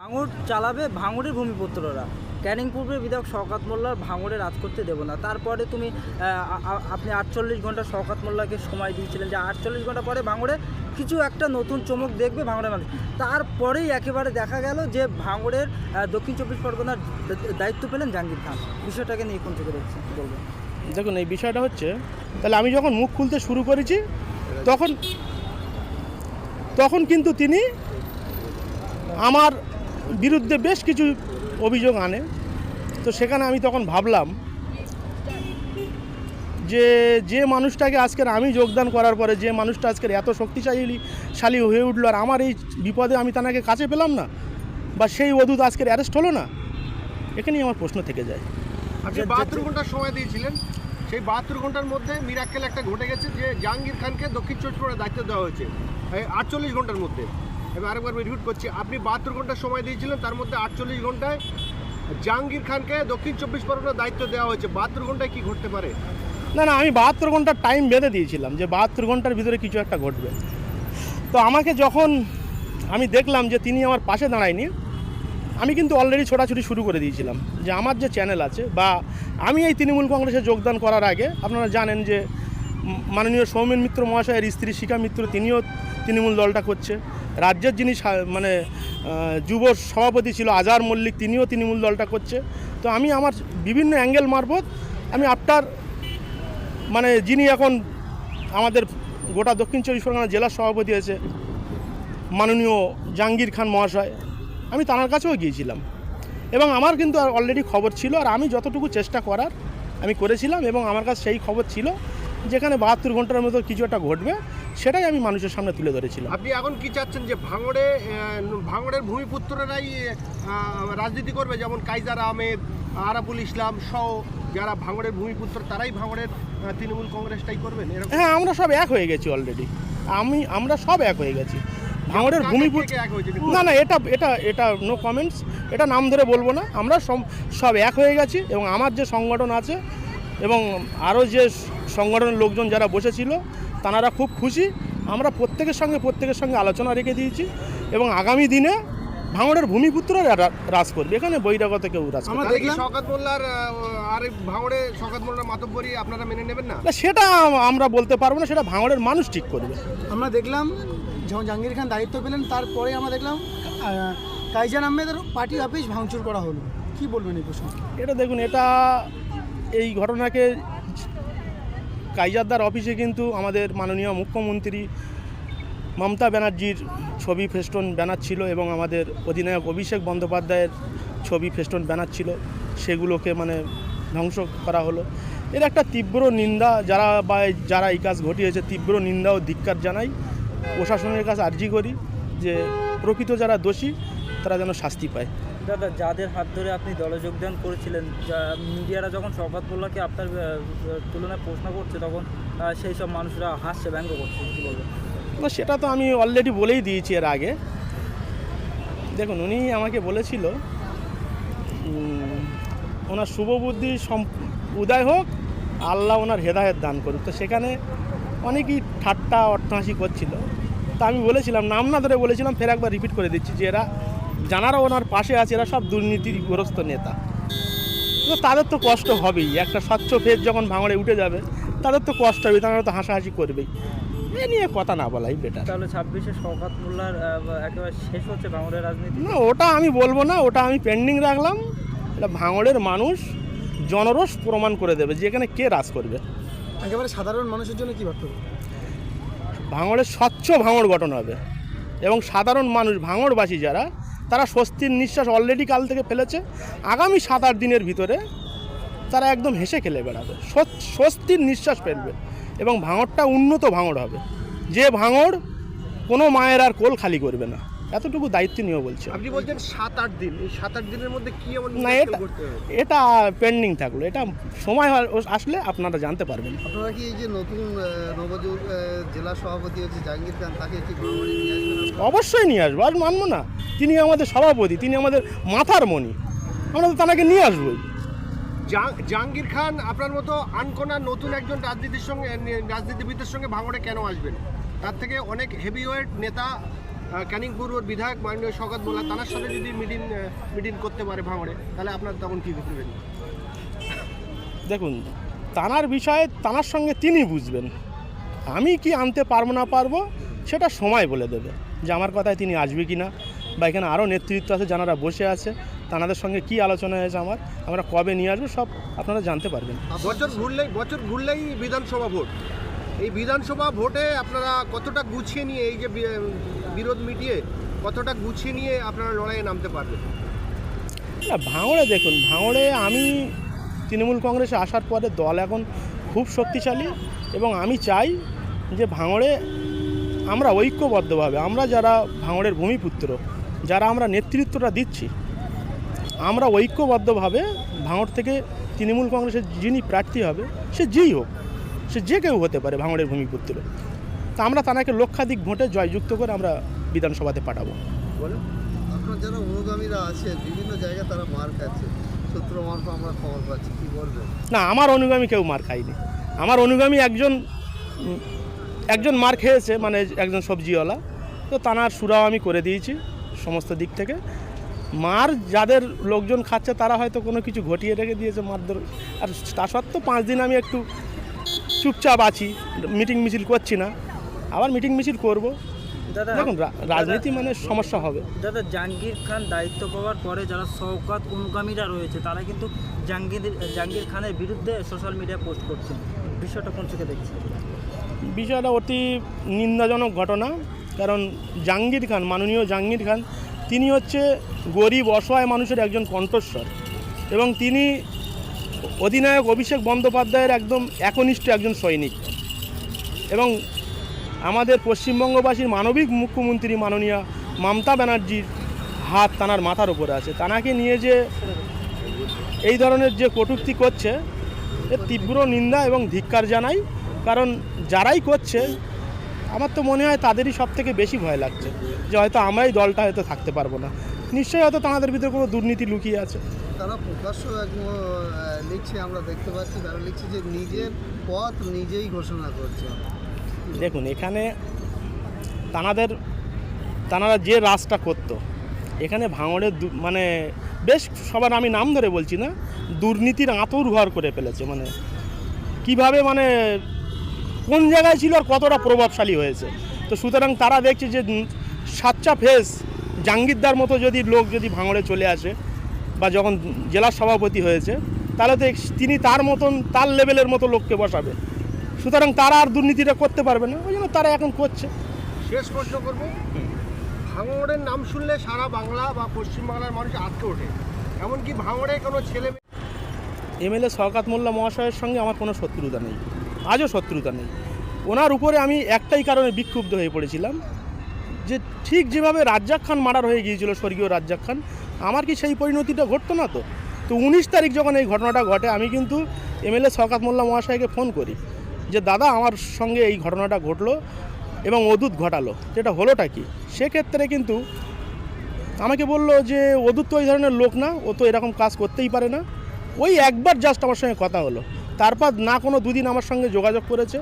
ভাঙড় চালাবে ভাঙড়ের ভূমিপুত্ররা। ক্যানিং পূর্বের বিধায়ক শওকাত মোল্লার ভাঙড়ে রাজ করতে দেবো না। তারপরে তুমি আপনি আটচল্লিশ ঘণ্টা শওকাত মোল্লাকে সময় দিয়েছিলেন যে আটচল্লিশ ঘণ্টা পরে ভাঙড়ে কিছু একটা নতুন চমক দেখবে ভাঙড়ের মানুষ তারপরেই একেবারে দেখা গেল যে ভাঙড়ের দক্ষিণ চব্বিশ পরগনার দায়িত্ব পেলেন জাহাঙ্গীর খান। বিষয়টাকে নিয়ে কোন চোখে দেখছেন? বলবেন? দেখুন, এই বিষয়টা হচ্ছে, তাহলে আমি যখন মুখ খুলতে শুরু করেছি, তখন তখন কিন্তু তিনি আমার বিরুদ্ধে বেশ কিছু অভিযোগ আনে। তো সেখানে আমি তখন ভাবলাম যে যে মানুষটাকে আজকের আমি যোগদান করার পরে যে মানুষটা আজকের এত শক্তিশালী শালী হয়ে উঠল আর আমার এই বিপদে আমি তাকে কাছে পেলাম না বা সেই অদূত আজকের অ্যারেস্ট হলো না এখানেই আমার প্রশ্ন থেকে যায়। আপনি বাহাত্তর ঘণ্টার সময় দিয়েছিলেন। সেই বাহাত্তর ঘণ্টার মধ্যে মিরাক্কেল একটা ঘটে গেছে যে জাহাঙ্গীর খানকে দক্ষিণ চব্বিশ পরগনার দায়িত্ব দেওয়া হয়েছে আটচল্লিশ ঘণ্টার মধ্যে। এবার আরেকবার রিপিট করছি। আপনি বাহাত্তর ঘণ্টার সময় দিয়েছিলেন, তার মধ্যে আটচল্লিশ ঘন্টায় জাহাঙ্গীর খানকে দক্ষিণ চব্বিশ পরগনার দায়িত্ব দেওয়া হয়েছে। বাহাত্তর ঘন্টায় কি ঘটতে পারে? না না, আমি বাহাত্তর ঘণ্টার টাইম বেঁধে দিয়েছিলাম যে বাহাত্তর ঘণ্টার ভিতরে কিছু একটা ঘটবে। তো আমাকে যখন আমি দেখলাম যে তিনি আমার পাশে দাঁড়ায়নি, আমি কিন্তু অলরেডি ছোটাছুটি শুরু করে দিয়েছিলাম যে আমার যে চ্যানেল আছে বা আমি এই তৃণমূল কংগ্রেসে যোগদান করার আগে আপনারা জানেন যে মাননীয় সৌমেন মিত্র মহাশয়ের স্ত্রী শিখা মিত্র, তিনিও তৃণমূল দলটা করছে। রাজ্যের যিনি মানে যুব সভাপতি ছিল আজহার মল্লিক, তিনিও তৃণমূল দলটা করছে। তো আমি আমার বিভিন্ন অ্যাঙ্গেল মারফত আমি আফটার মানে যিনি এখন আমাদের গোটা দক্ষিণ চব্বিশ পরগনা জেলার সভাপতি আছে মাননীয় জাহাঙ্গীর খান মহাশয়, আমি তাঁর কাছেও গিয়েছিলাম। এবং আমার কিন্তু অলরেডি খবর ছিল, আর আমি যতটুকু চেষ্টা করার আমি করেছিলাম, এবং আমার কাছে সেই খবর ছিল যেখানে বাহাত্তর ঘণ্টার মতো কিছু একটা ঘটবে সেটাই আমি মানুষের সামনে তুলে ধরেছিলাম। আপনি এখন কি চাচ্ছেন যে ভাঙড়ে ভাঙড়ের ভূমিপুত্ররাই রাজনীতি করবে? যেমন কাইজার আহমেদ আরাবুল ইসলাম সহ যারা ভাঙড়ের ভূমিপুত্র তারাই ভাঙড়ের তৃণমূল কংগ্রেসটাই করবেন? এরকম? হ্যাঁ আমরা সব এক হয়ে গেছি অলরেডি আমি আমরা সব এক হয়ে গেছি। ভাঙড়ের ভূমিপুত্র? না না এটা এটা এটা নো কমেন্টস এটা নাম ধরে বলব না। আমরা সব সব এক হয়ে গেছি এবং আমার যে সংগঠন আছে এবং আরও যে সংগঠনের লোকজন যারা বসেছিল তারা খুব খুশি। আমরা প্রত্যেকের সঙ্গে প্রত্যেকের সঙ্গে আলোচনা রেখে দিয়েছি এবং আগামী দিনে ভাঙড়ের ভূমিপুত্র রা- রাজ করবে। এখানে বৈরাগত কেউ রাজ করবে না। মেনে সেটা আমরা বলতে পারব না সেটা ভাঙড়ের মানুষ ঠিক করবে। আমরা দেখলাম যখন জাহাঙ্গীর খান দায়িত্ব পেলেন তারপরে আমরা দেখলাম কাইজান আহমেদের পার্টি অফিস ভাঙচুর করা হলো। কি বলবেন এই প্রসঙ্গে এটা দেখুন এটা এই ঘটনাকে কাইজারদার অফিসে কিন্তু আমাদের মাননীয় মুখ্যমন্ত্রী মমতা ব্যানার্জির ছবি ফেস্টন ব্যানার ছিল এবং আমাদের অধিনায়ক অভিষেক বন্দ্যোপাধ্যায়ের ছবি ফেস্টন ব্যানার ছিল। সেগুলোকে মানে ধ্বংস করা হলো। এর একটা তীব্র নিন্দা যারা বা যারা এই কাজ ঘটিয়েছে, তীব্র নিন্দা ও ধিক্কার জানাই। প্রশাসনের কাছে আর্জি করি যে প্রকৃত যারা দোষী, তারা যেন শাস্তি পায়। দাদা, যাদের হাত ধরে আপনি দলে যোগদান করেছিলেন মিডিয়ারা যখন শওকাত মোল্লাকে আপনার তুলনায় প্রশ্ন করছে, তখন সেই সব মানুষরা হাসছে, ব্যঙ্গ করছে, কী বলবেন? না, সেটা তো আমি অলরেডি বলেই দিয়েছি এর আগে। দেখুন, উনি আমাকে বলেছিল ওনার শুভ বুদ্ধি সম, উদয় হোক, আল্লাহ ওনার হেদায়ত দান করুক। তো সেখানে অনেকেই ঠাট্টা, অট্টহাসি করছিল। তা আমি বলেছিলাম, নাম না ধরে বলেছিলাম, ফের একবার রিপিট করে দিচ্ছি যে এরা যারা ওনার পাশে আছে এরা সব দুর্নীতিগ্রস্ত নেতা। তো তাদের তো কষ্ট হবেই। একটা স্বচ্ছ ফের যখন ভাঙড়ে উঠে যাবে তাদের তো কষ্ট হবে তারা তো হাসাহাসি করবেই। এ নিয়ে কথা না বলাই বেটার তাহলে ছাব্বিশে শওকাত মোল্লার একেবারে শেষ হচ্ছে ভাঙড়ের রাজনীতি? না ওটা আমি বলব না ওটা আমি পেন্ডিং রাখলাম। এটা ভাঙড়ের মানুষ জনরস প্রমাণ করে দেবে যে এখানে কে রাজ করবে। একেবারে সাধারণ মানুষের জন্য কি বক্তব্য ভাঙড়ের স্বচ্ছ ভাঙড় গঠন হবে। এবং সাধারণ মানুষ ভাঙড়বাসী যারা তারা স্বস্তির নিঃশ্বাস অলরেডি কাল থেকে ফেলেছে। আগামী সাত আট দিনের ভিতরে তারা একদম হেসে খেলে বেড়াবে। স্বস্তির নিঃশ্বাস ফেলবে এবং ভাঙড়টা উন্নত ভাঙড় হবে। যে ভাঙড় কোনো মায়ের আর কোল খালি করবে না। এতটুকু দায়িত্ব নিয়েও বলছে। আপনি বলছেন সাত আট দিন। এই সাত আট দিনের মধ্যে কি এমন না এটা এটা পেন্ডিং থাকল। এটা সময় আসলে আপনারা জানতে পারবেন। আপনারা কি এই যে নতুন নবজোর জেলা সভাপতি হচ্ছে জাহাঙ্গীর খান তাকে কি নিয়ে অবশ্যই নিয়ে আসব আর মানবো না। তিনি আমাদের সভাপতি তিনি আমাদের মাথার মণি। আমরা তো তাকে নিয়ে আসবোই। জাহাঙ্গীর খান আপনার মতো আনকোনা নতুন একজন রাজনীতির সঙ্গে রাজনীতিবিদদের সঙ্গে ভাঙড়ে কেন আসবেন? তার থেকে অনেক হেভিওয়েট নেতা ক্যানিং পূর্বর বিধায়ক মাননীয় শওকত মোল্লা তার সাথে যদি মিটিং মিটিং করতে পারে ভাঙড়ে তাহলে আপনার তখন কী করবেন দেখুন তানার বিষয়ে তানার সঙ্গে তিনি বুঝবেন। আমি কি আনতে পারব না পারব সেটা সময় বলে দেবে যে আমার কথায় তিনি আসবে কি না বা এখানে আরও নেতৃত্ব আছে যারা বসে আছে তানাদের সঙ্গে কি আলোচনা হয়েছে আমার আমরা কবে নিয়ে আসব সব আপনারা জানতে পারবেন। বছর ঘুরলেই বছর ঘুরলেই বিধানসভা ভোট। এই বিধানসভা ভোটে আপনারা কতটা গুছিয়ে নিয়ে, এই যে বিরোধ মিটিয়ে কতটা গুছিয়ে নিয়ে আপনারা লড়াইয়ে নামতে পারবেন? না, ভাঙড়ে দেখুন, ভাঙড়ে আমি তৃণমূল কংগ্রেসে আসার পরে দল এখন খুব শক্তিশালী এবং আমি চাই যে ভাঙড়ে আমরা ঐক্যবদ্ধভাবে, আমরা যারা ভাঙড়ের ভূমিপুত্র, যারা আমরা নেতৃত্বটা দিচ্ছি, আমরা ঐক্যবদ্ধভাবে ভাঙড় থেকে তৃণমূল কংগ্রেসের যিনি প্রার্থী হবে, সে যেই হোক সে যে কেউ হতে পারে ভাঙড়ের ভূমিপুত্র তা আমরা তাকে লক্ষাধিক ভোটে জয়যুক্ত করে আমরা বিধানসভাতে পাঠাবো। আপনার যারা অনুগামীরা আছে বিভিন্ন জায়গায় তারা মার খাচ্ছে। সূত্র মারফত আমরা খবর পাচ্ছি কি বলবেন? না আমার অনুগামী কেউ মার খায়নি। আমার অনুগামী একজন একজন মার খেয়েছে মানে একজন সবজিওয়ালা। তো তানার সুরাও আমি করে দিয়েছি সমস্ত দিক থেকে। মার যাদের লোকজন খাচ্ছে তারা হয়তো কোনো কিছু ঘটিয়ে রেখে দিয়েছে মারধর। আর তা সত্ত্বেও পাঁচ দিন আমি একটু চুপচাপ আছি মিটিং মিছিল করছি না। আবার মিটিং মিছিল করব। দাদা দেখুন রাজনীতি মানে সমস্যা হবে। দাদা জাহাঙ্গীর খান দায়িত্ব পাওয়ার পরে যারা শওকাত অনুগামীরা রয়েছে তারা কিন্তু জাহাঙ্গীর জাহাঙ্গীর খানের বিরুদ্ধে সোশ্যাল মিডিয়ায় পোস্ট করছেন। বিষয়টা কোন চোখে দেখছে বিষয়টা অতি নিন্দাজনক ঘটনা কারণ জাহাঙ্গীর খান মাননীয় জাহাঙ্গীর খান তিনি হচ্ছে গরিব অসহায় মানুষের একজন কণ্ঠস্বর। এবং তিনি অধিনায়ক অভিষেক বন্দ্যোপাধ্যায়ের একদম একনিষ্ঠ একজন সৈনিক। এবং আমাদের পশ্চিমবঙ্গবাসীর মানবিক মুখ্যমন্ত্রী মাননীয় মমতা ব্যানার্জির হাত তানার মাথার উপরে আছে। তানাকে নিয়ে যে এই ধরনের যে কটূক্তি করছে এর তীব্র নিন্দা এবং ধিক্কার জানাই। কারণ যারাই করছে, আমার তো মনে হয় তাদেরই সব থেকে বেশি ভয় লাগছে যে হয়তো আমরাই দলটা হয়তো থাকতে পারব না। নিশ্চয়ই হয়তো তাদের ভিতরে কোনো দুর্নীতি লুকিয়ে আছে। তারা প্রকাশ্য লিখছে আমরা দেখতে পাচ্ছি তারা লিখছে যে নিজের পথ নিজেই ঘোষণা করছে। দেখুন এখানে তানাদের তানারা যে রাজটা করতো এখানে ভাঙড়ের মানে বেশ সবার আমি নাম ধরে বলছি না দুর্নীতির আঁতর ঘর করে ফেলেছে মানে কীভাবে মানে কোন জায়গায় ছিল আর কতটা প্রভাবশালী হয়েছে। তো সুতরাং তারা দেখছে যে সাচ্চা ফেস জাঙ্গিরদার মতো যদি লোক যদি ভাঙড়ে চলে আসে বা যখন জেলা সভাপতি হয়েছে তাহলে তো তিনি তার মতন তার লেভেলের মতো লোককে বসাবে। সুতরাং তারা আর দুর্নীতিটা করতে পারবে না ওই জন্য তারা এখন করছে। শেষ প্রশ্ন করব। ভাঙড়ের নাম শুনলে সারা বাংলা বা পশ্চিমবাংলার মানুষ আটকে ওঠে। এমনকি ভাঙড়ে কোনো ছেলে এমএলএ শওকাত মোল্লা মহাশয়ের সঙ্গে আমার কোনো শত্রুতা নেই। আজও শত্রুতা নেই। ওনার উপরে আমি একটাই কারণে বিক্ষুব্ধ হয়ে পড়েছিলাম। ঠিক যেভাবে রাজ্জাক খান মার্ডার হয়ে গিয়েছিল, স্বর্গীয় রাজ্জাক খান, আমার কি সেই পরিণতিটা ঘটতো না তো? তো উনিশ তারিখ যখন এই ঘটনাটা ঘটে, আমি কিন্তু এমএলএ শওকাত মোল্লা মহাশয়কে ফোন করি যে, দাদা, আমার সঙ্গে এই ঘটনাটা ঘটলো এবং অদূত ঘটালো। যেটা হলোটা কি? সেক্ষেত্রে কিন্তু আমাকে বলল যে অদূত তো ওই ধরনের লোক না, ও তো এরকম কাজ করতেই পারে না। ওই একবার জাস্ট আমার সঙ্গে কথা হলো। তারপর না কোনো দুদিন আমার সঙ্গে যোগাযোগ করেছে।